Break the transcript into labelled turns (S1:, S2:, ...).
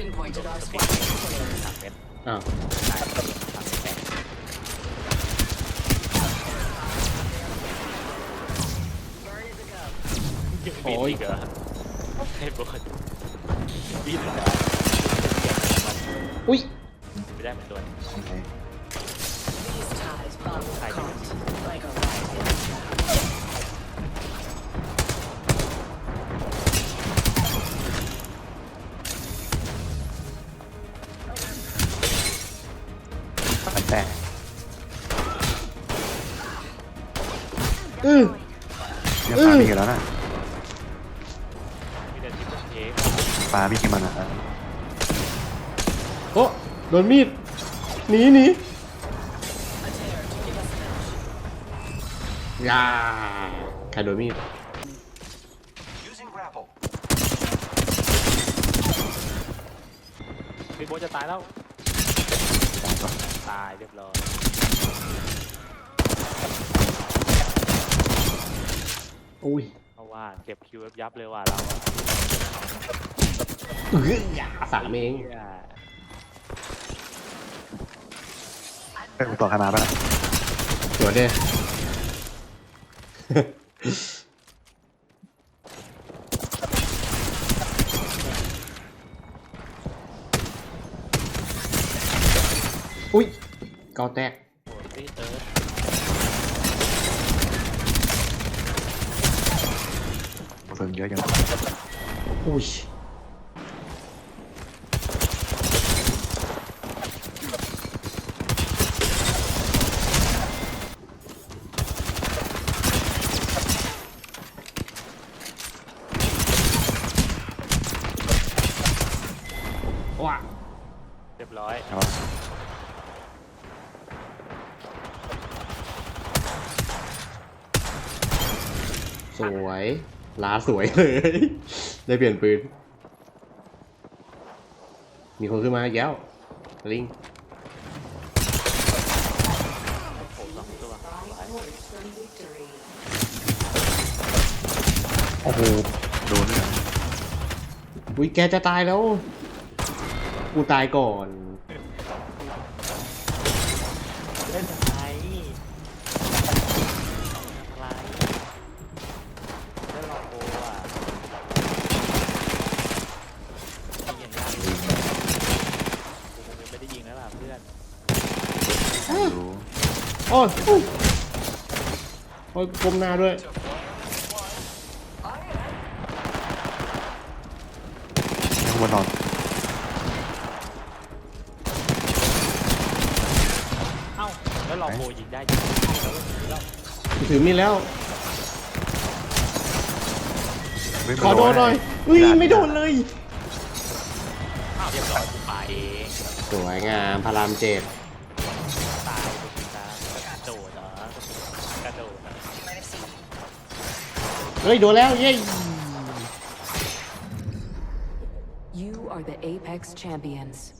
S1: pinpointed our
S2: ปิด
S1: squad.
S2: สามเม็ด
S3: อ้าว
S2: ตายสามเม็ดแตก
S3: โอ้ย
S2: บินอีกเหรอให้บอลบินเหรอ
S3: อุ้ย
S2: ไม่ได้เหมือนตัว
S3: โอเค
S4: มันแตก
S3: อือ
S4: เรียกปลาพี่กันแล้วนะ
S2: มีแต่ทิปเปิลเทค
S4: ปลาพี่กันมันอะ
S3: โอ้โดนมีดหนีหนี
S1: A tear to give us an edge.
S3: ยาใครโดนมีด
S2: พี่โบทจะตายแล้ว ตายเรียบร้อย
S3: อุ้ย
S2: เพราะว่าเก็บคิวยับเลยว่ะเราอะ
S3: เอ้ยยาสามเอง
S2: เหี้ย
S4: เอ้ยกูต่อใครมาปะล่ะ
S3: สวยเด้ อุ้ยเกาแตก
S2: โอ้ยพี่เติร์ด
S4: กูเฟิงเยอะจัง
S3: อุ้ยว้า
S2: เรียบร้อย
S4: เอาวะ
S3: สวยลาสวยเลย ได้เปลี่ยนปืน มีคนขึ้นมาอีกแล้วลิง
S2: โอ้โหสองตัว
S1: Some victory.
S4: โอ้โหโดนเลยเหรอ
S3: อุ้ยแกจะตายแล้ว กูตายก่อน
S2: เล่นอะไรอะไรเล่นลองโบอะยิงอย่างยากเลยกูคงไม่ได้ยิงแล้วล่ะเพื่อน
S4: ดู
S3: โอ้ยอุ๊ยโอ้ยก้มหน้าด้วย
S4: ข้างบนนอน
S2: เอ้าแล้วลองโบยิงได้จริงแล้ว
S3: กูถือมีดแล้ว
S4: เฮ้ย
S3: ขอโดนหน่อยอุ้ยไม่โดนเลย
S2: อ้าว เรียบร้อยกูไปเอง
S3: สวยงามพารามเจ็ด
S2: ตายไปทีนะกระโดดเหรอกระโดดเหรอ
S3: เฮ้ยโดนแล้วเย้
S1: You are the Apex champions.